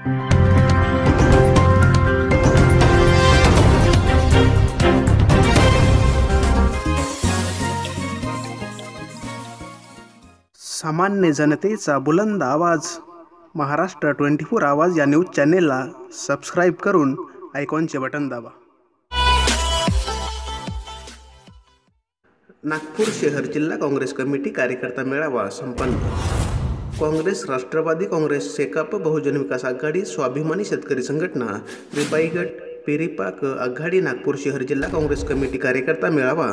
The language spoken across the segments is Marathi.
सामान्य जनतेचा बुलंद आवाज. महाराष्ट्र ट्वेंटी फोर आवाज या न्यूज चॅनेलला सबस्क्राईब करून आयकॉनचे बटन दाबा. नागपूर शहर जिल्हा काँग्रेस कमिटी कार्यकर्ता मेळावा संपन्न काँग्रेस राष्ट्रवादी काँग्रेस सेकाप बहुजन विकास आघाडी स्वाभिमानी शेतकरी संघटना रिपाई गट पेरीपाक आघाडी नागपूर शहर जिल्हा काँग्रेस कमिटी कार्यकर्ता मेळावा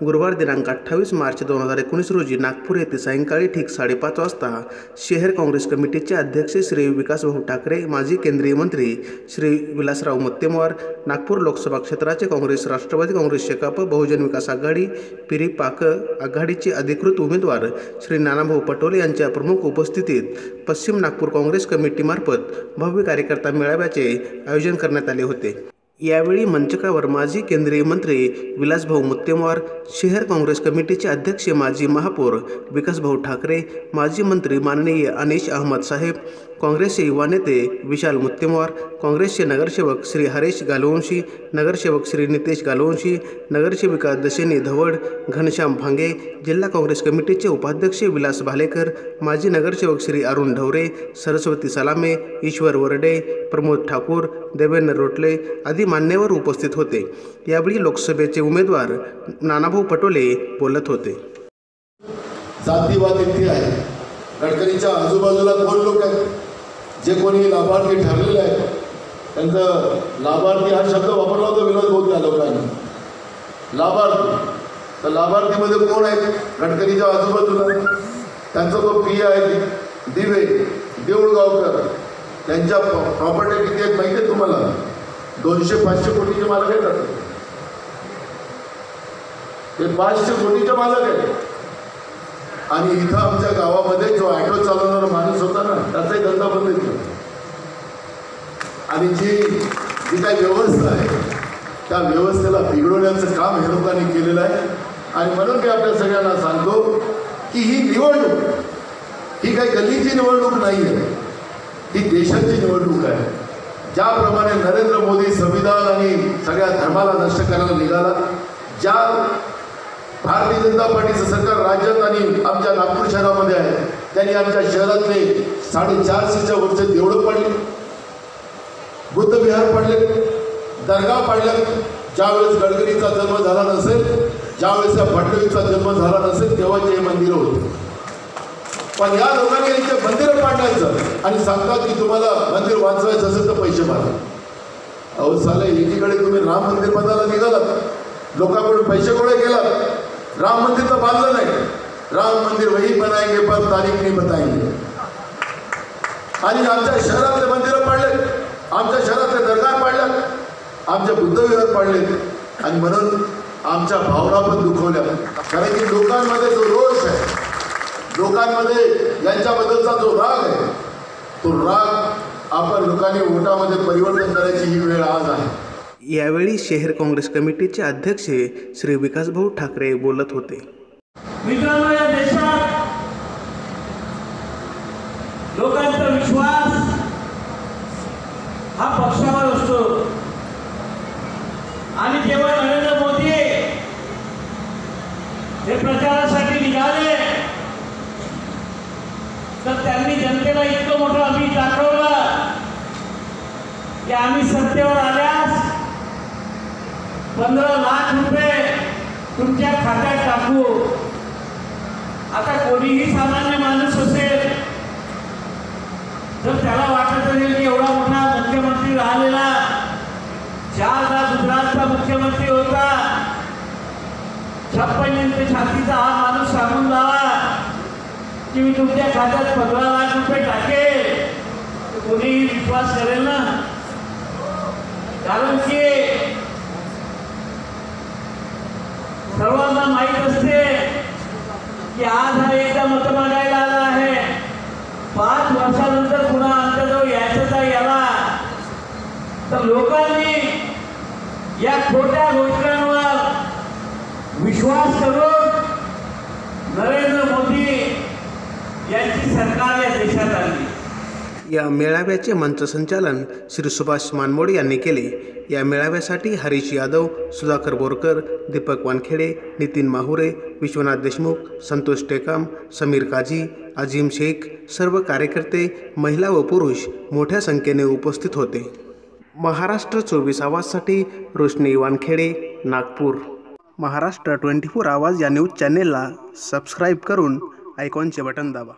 गुरुवार दिनांक अठ्ठावीस मार्च दोन हजार एकोणीस रोजी नागपूर येथे सायंकाळी ठीक साडेपाच वाजता शहर काँग्रेस कमिटीचे अध्यक्ष श्री विकासभाऊ ठाकरे माजी केंद्रीय मंत्री श्री विलासराव मुत्तेमवार नागपूर लोकसभा क्षेत्राचे काँग्रेस राष्ट्रवादी काँग्रेस शेकाप बहुजन विकास आघाडी पिरीपाक आघाडीचे अधिकृत उमेदवार श्री नानाभाऊ पटोले यांच्या प्रमुख उपस्थितीत पश्चिम नागपूर काँग्रेस कमिटीमार्फत भव्य कार्यकर्ता मेळाव्याचे आयोजन करण्यात आले होते. यावेळी मंचकावर माजी केंद्रीय मंत्री विलासभाऊ मुत्तेमवार शहर काँग्रेस कमिटीचे अध्यक्ष माजी महापौर विकासभाऊ ठाकरे माजी मंत्री माननीय अनिश अहमद साहेब काँग्रेसचे युवा नेते विशाल मुत्तेमवार काँग्रेसचे नगरसेवक श्री हरेश गालवंशी नगरसेवक श्री नितेश गालवंशी नगरसेविका दशेनी धवड घनश्याम भांगे जिल्हा काँग्रेस कमिटीचे उपाध्यक्ष विलास भालेकर माजी नगरसेवक श्री अरुण ढवरे सरस्वती सलामे ईश्वर वरडे प्रमोद ठाकूर देवेंद्र रोटले आदी मान्यवर उपस्थित होते. यावेळी लोकसभेचे उमेदवार नानाभाऊ पटोले बोलत होते. जातीवाद इथे आहे. गडकरींच्या आजूबाजूला कोण जे कोणी लाभार्थी ठरलेले आहेत त्यांचं लाभार्थी हा शब्द वापरला होता विनोद भाऊ त्या लोकांनी. लाभार्थी. तर लाभार्थीमध्ये कोण आहेत? गडकरीच्या आजूबाजूला. त्यांचा जो पी आहे दिवे देऊळगावकर. त्यांच्या प्रॉपर्टी किती आहेत माहिती आहे तुम्हाला? दोनशे पाचशे कोटीचे मालक आहेत ते पाचशे कोटीचे मालक आहेत. आणि इथं आमच्या गावामध्ये जो ऑटो चालवणारा माणूस होता ना त्याचाही धंदा बंद केला आणि जी जी काही व्यवस्था आहे त्या व्यवस्थेला बिघडवण्याचं काम हे लोकांनी केलेलं आहे. आणि म्हणून मी आपल्या सगळ्यांना सांगतो की ही निवडणूक ही काही गल्लीची निवडणूक नाही आहे ही देशाची निवडणूक आहे. ज्याप्रमाणे नरेंद्र मोदी संविधान आणि सगळ्या धर्माला नष्ट करायला निघाला ज्या भारतीय जनता पार्टीचं सरकार राज्यात आणि आमच्या नागपूर शहरामध्ये आहे. त्यांनी आमच्या शहरातले साडेचारशेच्या वरचे देवळं पाडले. बुद्धविहार पाडले. दर्गा पाडल्या. ज्यावेळेस गडकरीचा जन्म झाला नसेल ज्यावेळेस या फडणवीसचा जन्म झाला नसेल तेव्हाचे हे मंदिरं होते. पण या लोकांनी यांचे मंदिरं पाडण्याचं आणि सांगतात की तुम्हाला मंदिर वाचवायचं असेल तर पैसे मारा अहो साले एकीकडे तुम्ही राम मंदिर बांधायला निघालात. लोकांकडून पैसे गोळे केलात. राम मंदिर तर बांधलं नाही. राम मंदिर वही बनाएंगे पण तारीख नाही बताएंगे. आणि आमच्या शहरातले मंदिरं पाडले आमच्या शहरातले दरगाह पाडल्या आमच्या बुद्धविहार पाडले. आणि म्हणून आमच्या भावना पण दुखवल्या. कारण की लोकांमध्ये जो रोष आहे लोकांमध्ये यांच्याबद्दलचा जो राग आहे तो राग आपण लोकांनी वोटामध्ये परिवर्तन करायची ही वेळ आज आहे. यावेळी शहर काँग्रेस कमिटीचे अध्यक्ष श्री विकासभाऊ ठाकरे बोलत होते. मित्रांनो या देशात लोकांचा विश्वास हा पक्षावर असतो. आणि जेव्हा नरेंद्र मोदी हे प्रचारासाठी निघाले तर त्यांनी जनतेला इतकं मोठं अभिष दाखवलं की आम्ही सत्तेवर आल्या पंधरा लाख रुपये तुमच्या खात्यात टाकू. आता कोणीही सामान्य माणूस असेल जर त्याला वाटत असेल की एवढा मोठा मुख्यमंत्री राहिलेला चारदा गुजरातचा मुख्यमंत्री होता छप्पन इंच छातीचा हा माणूस सांगून लावा की मी तुमच्या खात्यात पंधरा लाख रुपये टाकेल. कोणीही विश्वास करेल ना? कारण की सर्वांना माहीत असते की आज हा एकदा मत मागायला आला आहे. पाच वर्षानंतर पुन्हा आमच्याजवळ यायचं तर याला. तर लोकांनी या खोट्या घोषणांवर विश्वास करून नरेंद्र मोदी यांची सरकार या देशात आली या मेळाव्याचे मंचसंचालन श्री सुभाष मानमोडे यांनी केले. या मेळाव्यासाठी हरीश यादव सुधाकर बोरकर दीपक वानखेडे नितीन माहुरे विश्वनाथ देशमुख संतोष टेकाम समीर काझी अजीम शेख सर्व कार्यकर्ते महिला व पुरुष मोठ्या संख्येने उपस्थित होते. महाराष्ट्र चोवीस आवाजसाठी रोशनी वानखेडे नागपूर. महाराष्ट्र ट्वेंटी फोर आवाज या न्यूज चॅनेलला सबस्क्राईब करून आयकॉनचे बटन दाबा.